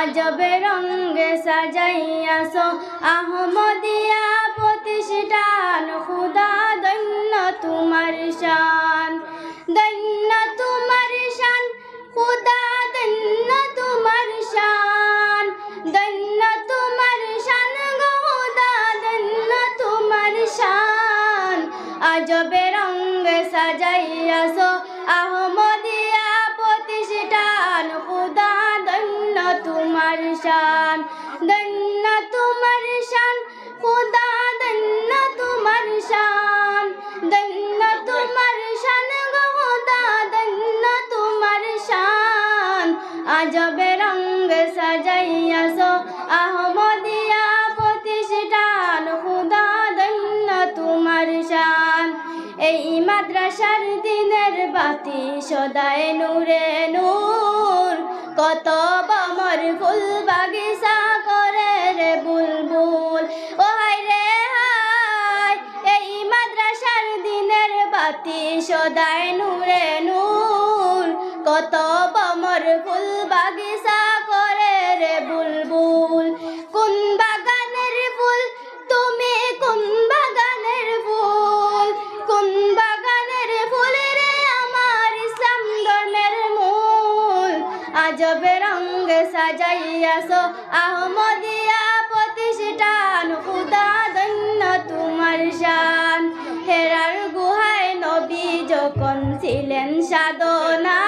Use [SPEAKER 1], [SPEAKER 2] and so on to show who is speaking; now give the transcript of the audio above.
[SPEAKER 1] রঙ্গে সাজাইয়াছ আহমদিয়া প্রতিষ্ঠান, খুদা দৈন্য তোমার শান। দৈন্য তোমার শান, খুদা দৈন্য তোমার শান। দৈন্য তোমার শান খুদা দৈন্য তোমার শান। আজবে রঙ্গে সাজাইয়াছ আহমদিয়া তোমার শান দৈন্য তোমার শান, খুদা দৈন্য তোমার শান দৈন্য তোমার শান খুদা দৈন্য তোমার শান। আজবে রঙ্গে সাজাইয়াছ আহমদিয়া প্রতিষ্ঠান, খুদা দৈন্য তোমার শান। এই মাদ্রাসার দিনের বাতি সদায় নূরে নূর, কত বাতি সদায় নূরে নূর। কত বমর ফুল বাগিচা করে রে বুলবুল। কোন বাগানের ফুল? তুমি কোন বাগানের ফুল? কোন বাগানের ফুল রে আমার ইসলাম মূল? আজবে রঙ্গে সাজাইয়াছ আহমদিয়া যখন ছিলেন সাধনা